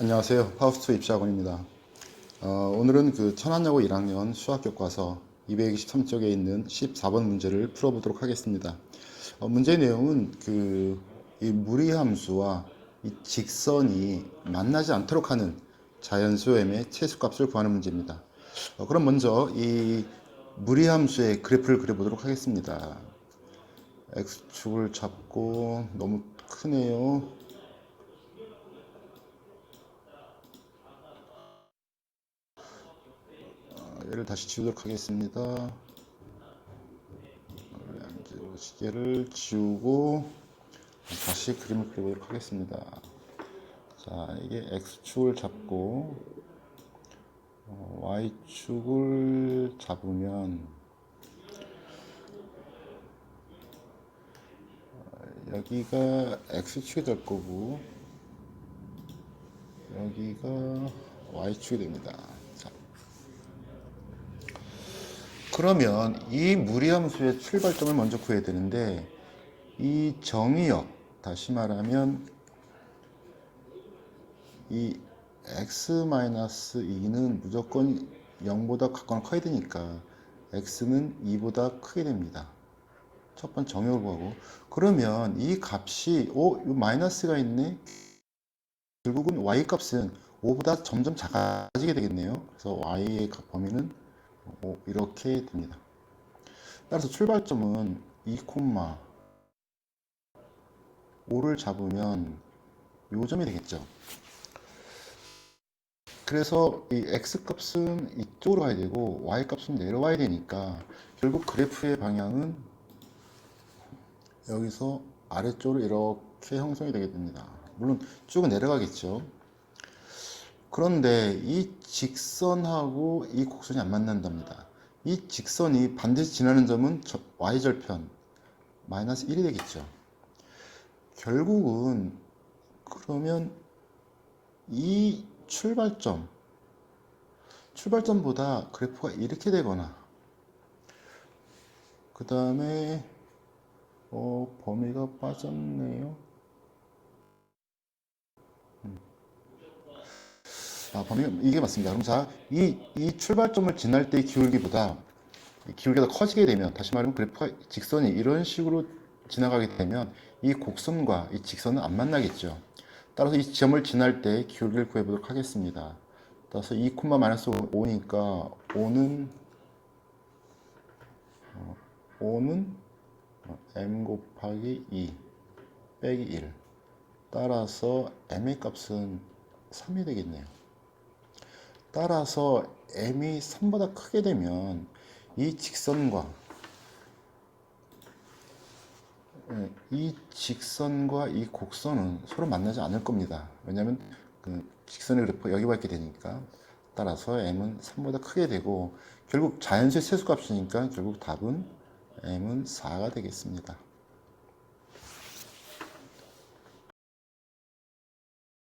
안녕하세요. 파우스트 입시학원입니다. 어, 오늘은 그 천안여고 1학년 수학교과서 223쪽에 있는 14번 문제를 풀어보도록 하겠습니다. 어, 문제 내용은 그 이 무리함수와 이 직선이 만나지 않도록 하는 자연수엠의 최소값을 구하는 문제입니다. 어, 그럼 먼저 이 무리함수의 그래프를 그려보도록 하겠습니다. x축을 잡고 너무 크네요. 얘를 다시 지우도록 하겠습니다. 시계를 지우고 다시 그림을 그려보도록 하겠습니다. 자, 이게 x축을 잡고 어, y축을 잡으면 어, 여기가 x축이 될 거고 여기가 y축이 됩니다. 자, 그러면 이 무리함수의 출발점을 먼저 구해야 되는데 이 정의역 다시 말하면 이 x-2는 무조건 0보다 같거나 커야 되니까 x는 2보다 크게 됩니다. 첫 번째 정의역을 구하고 그러면 이 값이 오, 이 마이너스가 있네. 결국은 y 값은 5보다 점점 작아지게 되겠네요. 그래서 y의 값 범위는 오, 이렇게 됩니다. 따라서 출발점은 2, 5를 잡으면 요 점이 되겠죠. 그래서 이 x 값은 이쪽으로 가야 되고 y 값은 내려와야 되니까 결국 그래프의 방향은 여기서 아래쪽으로 이렇게 형성이 되게 됩니다. 물론 쭉 내려가겠죠. 그런데 이 직선하고 이 곡선이 안 만난답니다. 이 직선이 반드시 지나는 점은 y절편 마이너스 1이 되겠죠. 결국은 그러면 이 출발점 출발점보다 그래프가 이렇게 되거나 그 다음에 어, 범위가 빠졌네요. 아, 범위가 이게 맞습니다. 그럼 자, 이, 이 출발점을 지날 때의 기울기보다 이 기울기가 커지게 되면 다시 말하면 그래프가 직선이 이런 식으로 지나가게 되면 이 곡선과 이 직선은 안 만나겠죠. 따라서 이 지점을 지날 때 기울기를 구해보도록 하겠습니다. 따라서 2, 마이너스 5니까 5는 5는 m 곱하기 2 빼기 1 따라서 m의 값은 3이 되겠네요. 따라서 m이 3보다 크게 되면 이 직선과 예, 이 직선과 이 곡선은 서로 만나지 않을 겁니다. 왜냐하면 그 직선의 그래프 여기 와 있게 되니까 따라서 m은 3보다 크게 되고 결국 자연수의 세수값이니까 결국 답은 m은 4가 되겠습니다.